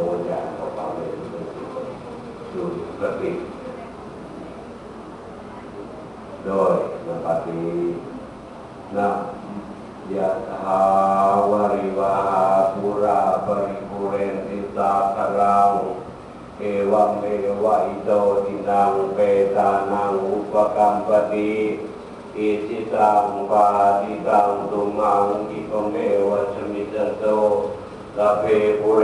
โดยจากกระเป๋าเลยดูกระติกโดยนปฏินะยะถาวริวาปุราปริปุเรนติสาคารังเอวังเมวะอิโตตินังเปตานังอุปกัมปติอิจิตังปาติตังตุมังอิปเมวะชมิจโต สัพเพปุเร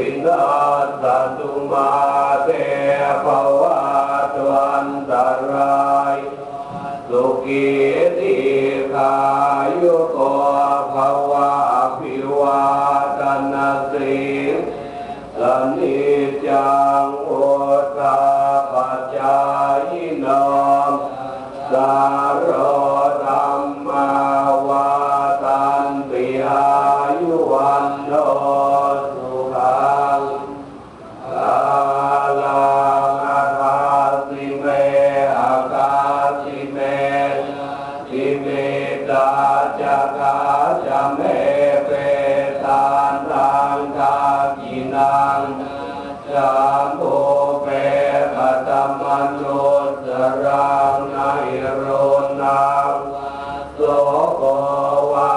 วินาศตุมาเทภวันวันตรายสุขีติขายุโกภวะอภิวาทนาสิสนิจังโอตาปัจจายโนสา กินังจามโภเปปัตมโนสรังนายโรนังโสโกวา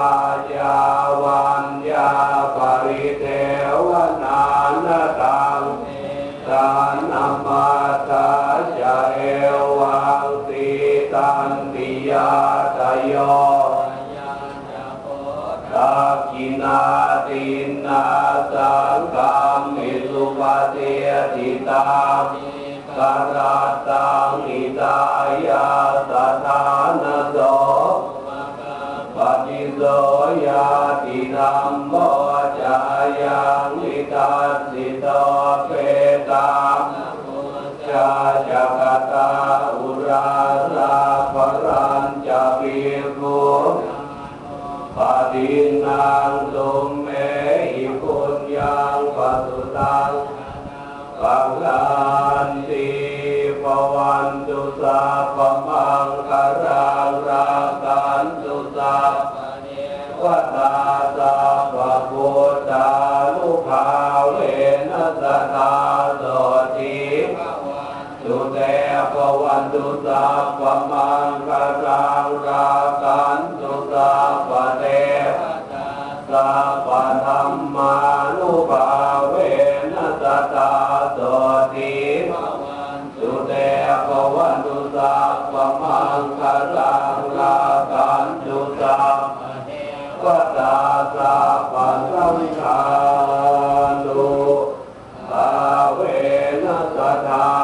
ยาวันยาปริเทวนานาตังทานนามาตาจเอวังติตันติยาตโยตากินาตินา สังกามิสุปฏิยติตามกราตังอิตายาสถานโสปฏิโสยาติธรรมโมจายังนิทัสสิโตเปตาชาจักตาอุราราภรัญจะปีกุ ปฏินังสุมเมหิปุญญังปัสสุตังปังกันติปวันตุสัพพมังคารังรักกันตุสัพพวตาสัพพุทธานุภาเวนัสตาโสติตุเตปวันตุสัพพมังคารังรักกันตุสัพ สัพพตาสัพพสังฆานุภาเวนัสตา